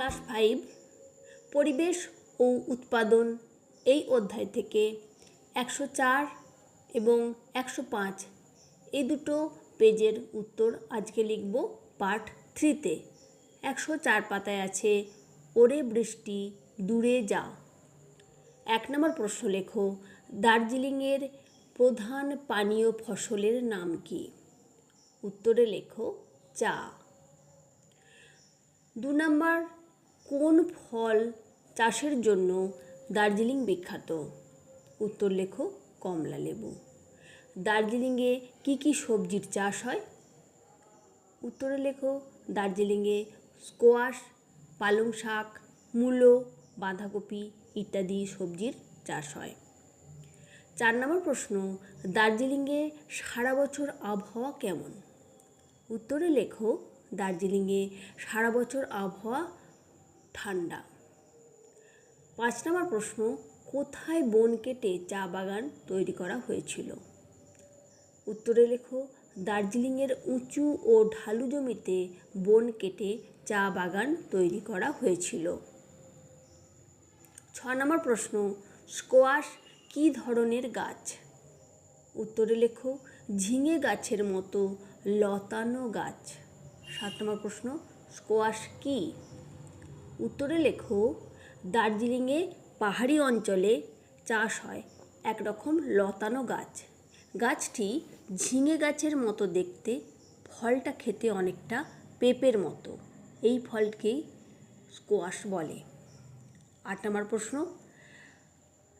Class five, পরিবেশ ও উৎপাদন এই অধ্যায় থেকে একশো চার এবং একশো পাঁচ। এই দুটো পেজের উত্তর আজকে লিখব পার্ট থ্রিতে। একশো চার পাতায় আছে, ওরে বৃষ্টি, দূরে যা। এক নম্বর প্রশ্ন লেখো, দার্জিলিংয়ের প্রধান পানীয় ফসলের নাম কি? উত্তরে লেখো, চা। দু নম্বর কোন ফল চাষের জন্য দার্জিলিং বিখ্যাত? উত্তর লেখো, কমলা লেবু। দার্জিলিংয়ে কী কী সবজির চাষ হয়? উত্তরে লেখো, দার্জিলিংয়ে স্কোয়াশ, পালং শাক, মূলো, বাঁধাকপি ইত্যাদি সবজির চাষ হয়। চার নম্বর প্রশ্ন, দার্জিলিংয়ে সারা বছর আবহাওয়া কেমন? উত্তরে লেখো, দার্জিলিংয়ে সারা বছর আবহাওয়া ঠান্ডা। পাঁচ নম্বর প্রশ্ন, কোথায় বন কেটে চা বাগান তৈরি করা হয়েছিল? উত্তরে লেখো, দার্জিলিংয়ের উঁচু ও ঢালু জমিতে বন কেটে চা বাগান তৈরি করা হয়েছিল। ছ নম্বর প্রশ্ন, স্কোয়াশ কী ধরনের গাছ? উত্তরে লেখো, ঝিঙে গাছের মতো লতানো গাছ। সাত নম্বর প্রশ্ন, স্কোয়াশ কি? উত্তরে লেখো, দার্জিলিংয়ে পাহাড়ি অঞ্চলে চাষ হয় একরকম লতানো গাছ। গাছটি ঝিঙে গাছের মতো দেখতে, ফলটা খেতে অনেকটা পেঁপের মতো। এই ফলকেই স্কোয়াশ বলে। আট নম্বর প্রশ্ন,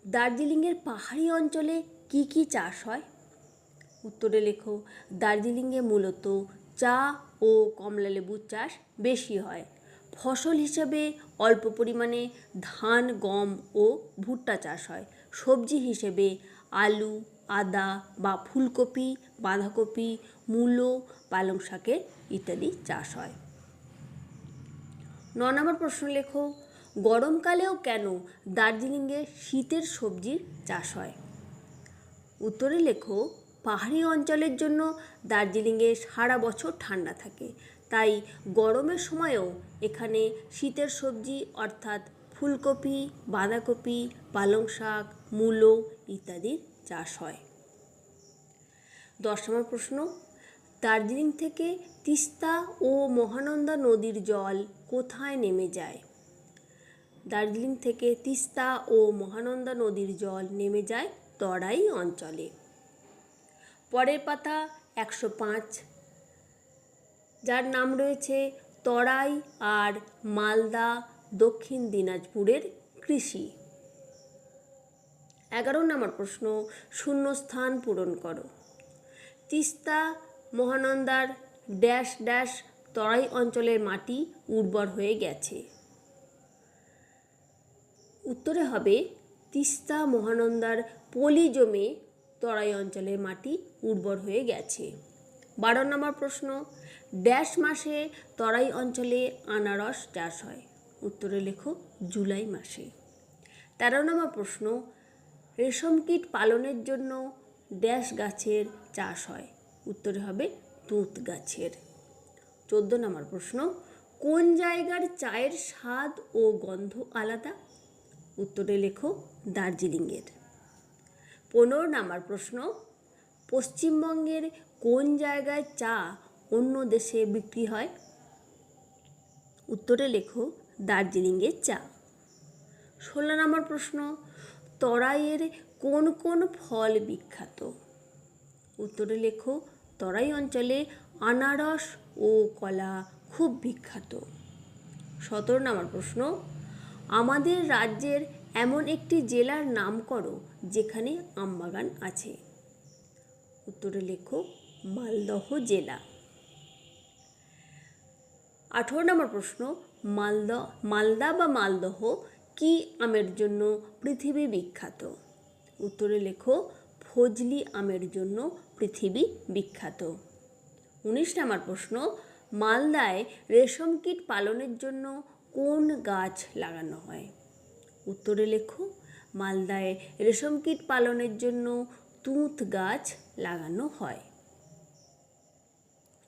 দার্জিলিংয়ের পাহাড়ি অঞ্চলে কি কি চাষ হয়? উত্তরে লেখো, দার্জিলিংয়ে মূলত চা ও কমলা লেবুর চাষ বেশি হয়। ফসল হিসাবে অল্প পরিমাণে ধান, গম ও ভুট্টা চাষ হয়। সবজি হিসেবে আলু, আদা বা ফুলকপি, বাঁধাকপি, মূলো, পালং শাকের ইত্যাদি চাষ হয়। ন নম্বর প্রশ্ন লেখো, গরমকালেও কেন দার্জিলিংয়ে শীতের সবজির চাষ হয়? উত্তরে লেখো, পাহাড়ি অঞ্চলের জন্য দার্জিলিংয়ে সারা বছর ঠান্ডা থাকে। তাই গরমের সময়ও এখানে শীতের সবজি অর্থাৎ ফুলকপি, বাঁধাকপি, পালং শাক, মূলো ইত্যাদির চাষ হয়। দশ নম্বর প্রশ্ন, দার্জিলিং থেকে তিস্তা ও মহানন্দা নদীর জল কোথায় নেমে যায়? দার্জিলিং থেকে তিস্তা ও মহানন্দা নদীর জল নেমে যায় তরাই অঞ্চলে। পরের পাতা একশো পাঁচ যার নাম রয়েছে তরাই আর মালদা দক্ষিণ দিনাজপুরের কৃষি। এগারো নম্বর প্রশ্ন, শূন্যস্থান পূরণ করো। তিস্তা মহানন্দার ড্যাশ ড্যাশ তরাই অঞ্চলের মাটি উর্বর হয়ে গেছে। উত্তরে হবে, তিস্তা মহানন্দার পলি জমে তরাই অঞ্চলের মাটি উর্বর হয়ে গেছে। বারো নম্বর প্রশ্ন, ড্যাশ মাসে তরাই অঞ্চলে আনারস চাষ হয়। উত্তরে লেখো, জুলাই মাসে। তেরো নম্বর প্রশ্ন, রেশম কীট পালনের জন্য ড্যাশ গাছের চাষ হয়। উত্তরে হবে, তুঁত গাছের। চোদ্দ নম্বর প্রশ্ন, কোন জায়গার চায়ের স্বাদ ও গন্ধ আলাদা? উত্তরে লেখো, দার্জিলিংয়ের। পনেরো নম্বর প্রশ্ন, পশ্চিমবঙ্গের কোন জায়গায় চা অন্য দেশে বিক্রি হয়? উত্তরে লেখো দার্জিলিংয়ের চা। ষোলো নম্বর প্রশ্ন, তরাইয়ের কোন কোন ফল বিখ্যাত? উত্তরে লেখো, তরাই অঞ্চলে আনারস ও কলা খুব বিখ্যাত। সতেরো নম্বর প্রশ্ন, আমাদের রাজ্যের এমন একটি জেলার নাম করো যেখানে আমবাগান আছে? উত্তরে লেখো মালদহ জেলা। আঠেরো নম্বর প্রশ্ন মালদা মালদা বা মালদহ কি আমের জন্য পৃথিবী বিখ্যাত? উত্তরে লেখো, ফজলি আমের জন্য পৃথিবী বিখ্যাত। উনিশ নম্বর প্রশ্ন, মালদায় রেশম কীট পালনের জন্য কোন গাছ লাগানো হয়? উত্তরে লেখো, মালদায় রেশম কীট পালনের জন্য তুঁত গাছ লাগানো হয়।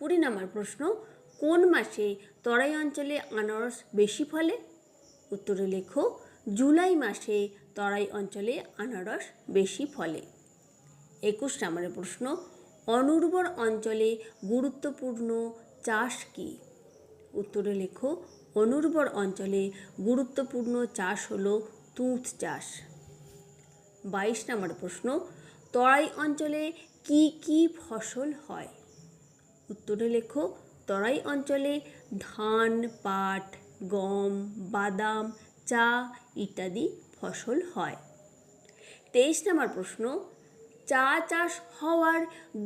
কুড়ি নম্বর প্রশ্ন, কোন মাসে তরাই অঞ্চলে আনারস বেশি ফলে? উত্তরে লেখো, জুলাই মাসে তরাই অঞ্চলে আনারস বেশি ফলে। একুশ নম্বরের প্রশ্ন, অনুর্বর অঞ্চলে গুরুত্বপূর্ণ চাষ কী? উত্তরে লেখো, অনুর্বর অঞ্চলে গুরুত্বপূর্ণ চাষ হলো তুঁত চাষ। বাইশ নম্বর প্রশ্ন, তরাই অঞ্চলে কি কি ফসল হয়? উত্তরে লেখো তরাই অঞ্চলে ধান, পাট, গম, বাদাম, চা ইত্যাদি ফসল হয়। তেইশ নম্বর প্রশ্ন, চা চাষ হওয়ার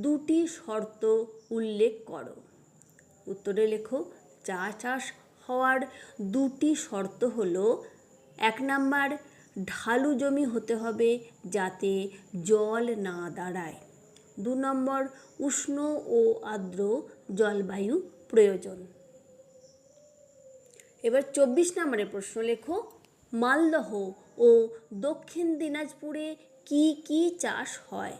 দুটি শর্ত উল্লেখ করো। উত্তরে লেখো চা চাষ হওয়ার দুটি শর্ত হলো, এক নাম্বার, ঢালু জমি হতে হবে যাতে জল না দাঁড়ায়। দু নম্বর উষ্ণ ও আর্দ্র জলবায়ু প্রয়োজন। এবার চব্বিশ নম্বরের প্রশ্ন লেখো, মালদহ ও দক্ষিণ দিনাজপুরে কি কি চাষ হয়?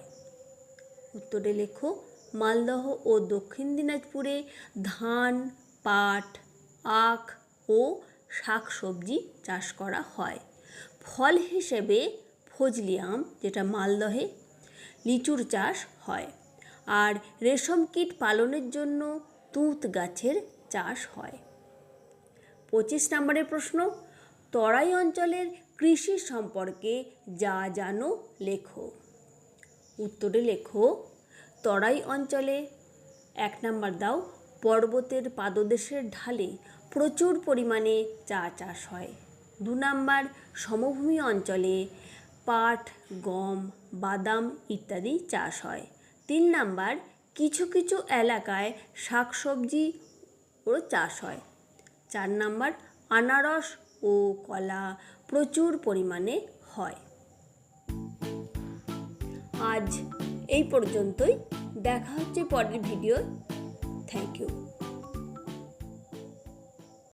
উত্তরে লেখো, মালদহ ও দক্ষিণ দিনাজপুরে ধান, পাট, আখ ও শাকসবজি চাষ করা হয়। ফল হিসেবে ফজলি আম, যেটা মালদহে লিচুর চাষ হয়। আর রেশম কীট পালনের জন্য তুঁত গাছের চাষ হয়। পঁচিশ নম্বরের প্রশ্ন, তরাই অঞ্চলের কৃষি সম্পর্কে যা জানো লেখো। উত্তরে লেখো, তরাই অঞ্চলে, এক নম্বর দাও, পর্বতের পাদদেশের ঢালে প্রচুর পরিমাণে চা চাষ হয়। দু নম্বর, সমভূমি অঞ্চলে পাট, গম, বাদাম ইত্যাদি চাষ হয়। তিন নাম্বার, কিছু কিছু এলাকায় শাকসবজি ও চাষ হয়। চার নাম্বার, আনারস ও কলা প্রচুর পরিমাণে হয়। আজ এই পর্যন্তই। দেখা হচ্ছে পরের ভিডিও থ্যাংক ইউ।